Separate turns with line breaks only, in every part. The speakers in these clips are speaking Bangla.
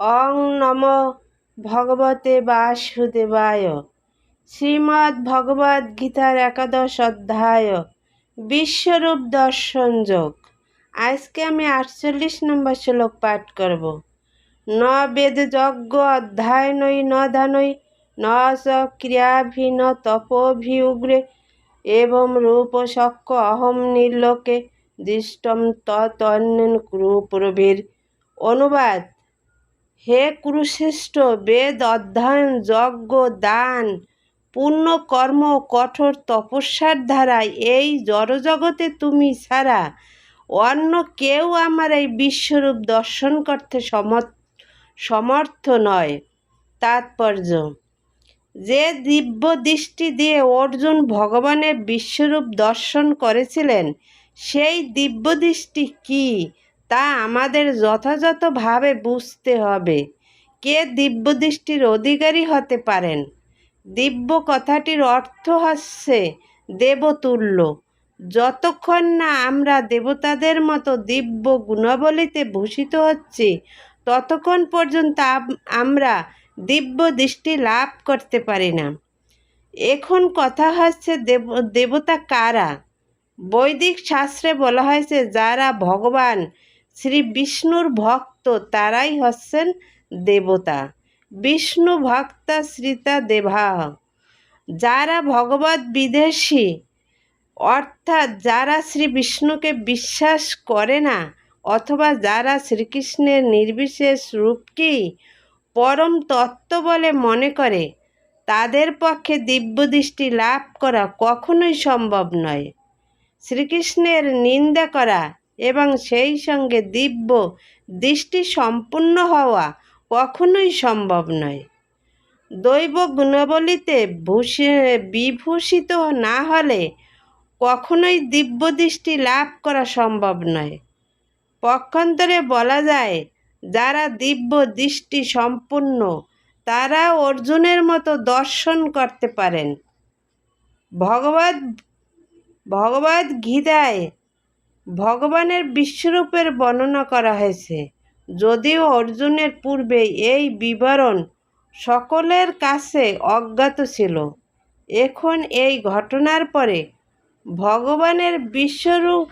অং নম ভগবতে বাসুদেবায়। শ্রীমদ্ ভগবদ গীতার একাদশ অধ্যায়, বিশ্বরূপ দর্শন যোগ। আজকে আমি আটচল্লিশ নম্বর শ্লোক পাঠ করব। ন বেদ যজ্ঞ অধ্যায় নই ন ধানই ন স ক্রিয়াভি, ন তপোভি উগ্রে, এবং রূপ শক্য অহম নির্লোকে, দৃষ্টম তন্নেন কুরুপ্রভীর অনুবাদ হে কুরুশ্রেষ্ঠ, বেদ অধ্যয়ন, যজ্ঞ, দান পূর্ণ কর্ম কঠোর তপস্যার দ্বারাই এই জড়জগতে তুমি ছাড়া অন্য কেউ আমার এই বিশ্বরূপ দর্শন করতে সমর্থ নয়। তাৎপর্য, যে দিব্য দৃষ্টি দিয়ে অর্জুন ভগবানের বিশ্বরূপ দর্শন করেছিলেন, সেই দিব্য দৃষ্টি কী? তা আমাদের যথাযথভাবে বুঝতে হবে। কে দিব্যদৃষ্টির অধিকারী হতে পারেন? দিব্য কথাটির অর্থ হচ্ছে দেবতুল্য। যতক্ষণ না আমরা দেবতাদের মতো দিব্য গুণাবলীতে ভূষিত হচ্ছি, ততক্ষণ পর্যন্ত আমরা দিব্য দৃষ্টি লাভ করতে পারি না। এখন কথা হচ্ছে দেব, দেবতা কারা? বৈদিক শাস্ত্রে বলা হয়েছে, যারা ভগবান শ্রী বিষ্ণুর ভক্ত তারাই হচ্ছেন দেবতা। বিষ্ণু ভক্তা শ্রীতা দেভা। যারা ভগবত বিদেশি, অর্থাৎ যারা শ্রী বিষ্ণুকে বিশ্বাস করে না, অথবা যারা শ্রীকৃষ্ণের নির্বিশেষ রূপকেই পরম তত্ত্ব বলে মনে করে, তাদের পক্ষে দিব্যদৃষ্টি লাভ করা কখনোই সম্ভব নয়। শ্রীকৃষ্ণের নিন্দা করা এবং সেই সঙ্গে দিব্য দৃষ্টি সম্পূর্ণ হওয়া কখনোই সম্ভব নয়। দৈব গুণাবলীতে ভূষি, বিভূষিত না হলে কখনোই দিব্য দৃষ্টি লাভ করা সম্ভব নয়। পক্ষান্তরে বলা যায়, যারা দিব্য দৃষ্টি সম্পূর্ণ, তারা অর্জুনের মতো দর্শন করতে পারেন। ভগবত ভগবদ গীতায় ভগবানের বিশ্বরূপের বর্ণনা করা হয়েছে। যদিও অর্জুনের পূর্বে এই বিবরণ সকলের কাছে অজ্ঞাত ছিল, এখন এই ঘটনার পরে ভগবানের বিশ্বরূপ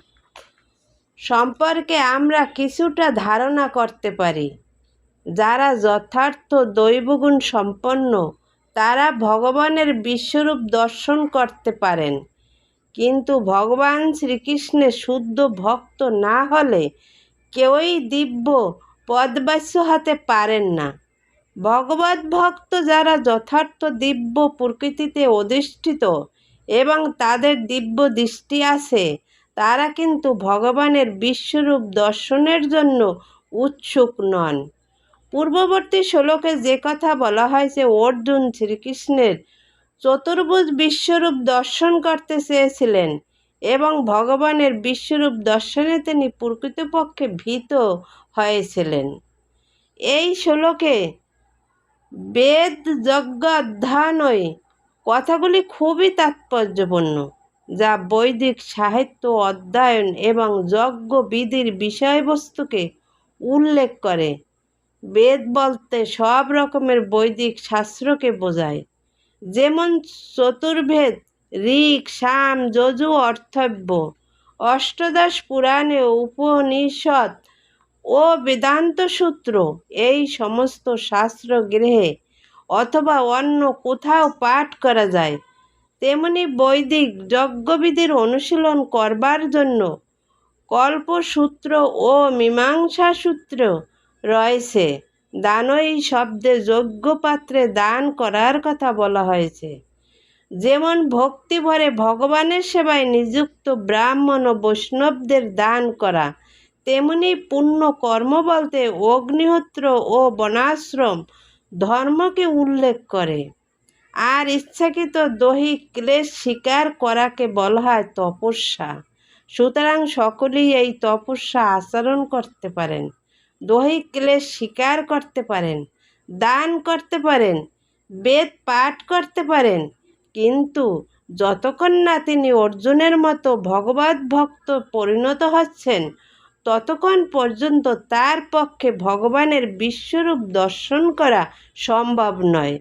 সম্পর্কে আমরা কিছুটা ধারণা করতে পারি। যারা যথার্থ দৈবগুণ সম্পন্ন, তারা ভগবানের বিশ্বরূপ দর্শন করতে পারেন। কিন্তু ভগবান শ্রীকৃষ্ণের শুদ্ধ ভক্ত না হলে কেউই দিব্য পদবাস্য হতে পারেন না। ভগবত ভক্ত যারা যথার্থ দিব্য প্রকৃতিতে অধিষ্ঠিত এবং তাদের দিব্য দৃষ্টি আছে, তারা কিন্তু ভগবানের বিশ্বরূপ দর্শনের জন্য উৎসুক নন। পূর্ববর্তী শ্লোকে যে কথা বলা হয়েছে অর্জুন শ্রীকৃষ্ণের চতুর্ভুজ বিশ্বরূপ দর্শন করতে চেয়েছিলেন এবং ভগবানের বিশ্বরূপ দর্শনে তিনি প্রকৃতপক্ষে ভীত হয়েছিলেন। এই শ্লোকে বেদ যজ্ঞ অধ্যয়নই কথাগুলি খুবই তাৎপর্যপূর্ণ, যা বৈদিক সাহিত্য অধ্যয়ন এবং যজ্ঞ বিধির বিষয়বস্তুকে উল্লেখ করে। বেদ বলতে সব রকমের বৈদিক শাস্ত্রকে বোঝায়। যেমন চতুর্ভেদ ঋক সাম, যজু, অর্থব্য। অষ্টদশ পুরাণে উপনিষদ ও বেদান্ত সূত্র এই সমস্ত শাস্ত্র গৃহে অথবা অন্য কোথাও পাঠ করা যায়। তেমনি বৈদিক যজ্ঞবিধির অনুশীলন করবার জন্য কল্পসূত্র ও মীমাংসা সূত্র রয়েছে। দানই শব্দে যোগ্য পাত্রে দান করার কথা বলা হয়েছে। যেমন ভক্তি ভরে ভগবানের সেবায় নিযুক্ত ব্রাহ্মণ ও বৈষ্ণবদের দান করা, তেমনি পুণ্য কর্ম বলতে অগ্নিহোত্র ও বনাশ্রম ধর্মকে উল্লেখ করে। আর ইচ্ছাকৃত দৈহিক ক্লেশ স্বীকার করাকে বলা হয় তপস্যা। সুতরাং সকলেই এই তপস্যা আচরণ করতে পারেন। দৈহিক ক্লেশ স্বীকার করতে পারেন, দান করতে পারেন, বেদ পাঠ করতে পারেন। কিন্তু যতক্ষণ না তিনি অর্জুনের মতো ভগবত ভক্ত পরিণত হচ্ছেন, ততক্ষণ পর্যন্ত তার পক্ষে ভগবানের বিশ্বরূপ দর্শন করা সম্ভব নয়।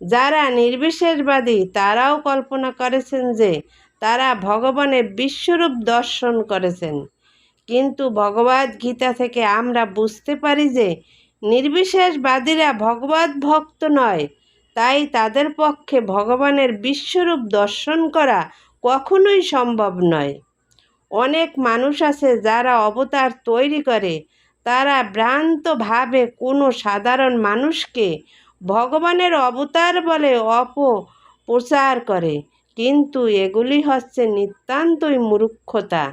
যারা নির্বিশেষবাদী, তারাও কল্পনা করেছেন যে তারা ভগবানের বিশ্বরূপ দর্শন করেছেন। কিন্তু ভগবদ গীতা থেকে আমরা বুঝতে পারি যে নির্বিশেষবাদীরা ভগবত ভক্ত নয়। তাই তাদের পক্ষে ভগবানের বিশ্বরূপ দর্শন করা কখনোই সম্ভব নয়। অনেক মানুষ আছে যারা অবতার তৈরি করে। তারা ভ্রান্তভাবে কোনো সাধারণ মানুষকে ভগবানের অবতার বলে অপপ্রচার করে। কিন্তু এগুলি হচ্ছে নিতান্তই মূর্খতা।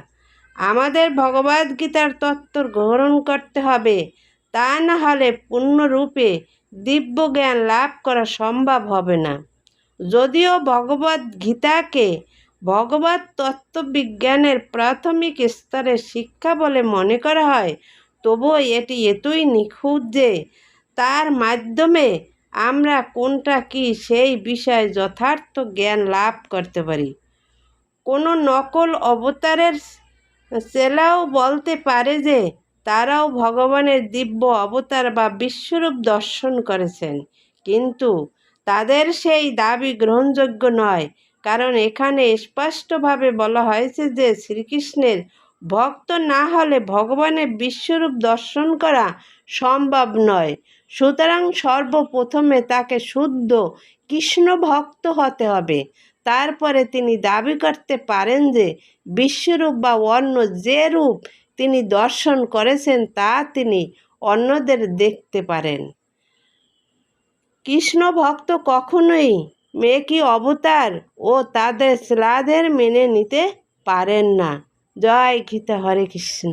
আমাদের ভগবদ্গীতার তত্ত্ব গ্রহণ করতে হবে। তা না হলে পূর্ণরূপে দিব্য জ্ঞান লাভ করা সম্ভব হবে না। যদিও ভগবদ গীতাকে ভগবত তত্ত্ববিজ্ঞানের প্রাথমিক স্তরের শিক্ষা বলে মনে করা হয় তবুও এটি এতই নিখুঁত যে তার মাধ্যমে আমরা কোনটা কি সেই বিষয়ে যথার্থ জ্ঞান লাভ করতে পারি। কোনো নকল অবতারের চেলাও বলতে পারে যে, তারাও ভগবানের দিব্য অবতার বা বিশ্বরূপ দর্শন করেছেন। কিন্তু তাদের সেই দাবি গ্রহণযোগ্য নয়। কারণ এখানে স্পষ্টভাবে বলা হয়েছে যে, শ্রীকৃষ্ণের ভক্ত না হলে ভগবানের বিশ্বরূপ দর্শন করা সম্ভব নয়। সুতরাং সর্বপ্রথমে তাকে শুদ্ধ কৃষ্ণ ভক্ত হতে হবে। তারপরে তিনি দাবি করতে পারেন যে বিশ্বরূপ বা অন্য যে রূপ তিনি দর্শন করেছেন, তা তিনি অন্যদের দেখতে পারেন। কৃষ্ণ ভক্ত কখনোই মেকি অবতার ও তাদের শ্লাদের মেনে নিতে পারেন না। জয় গীতা হরে কৃষ্ণ।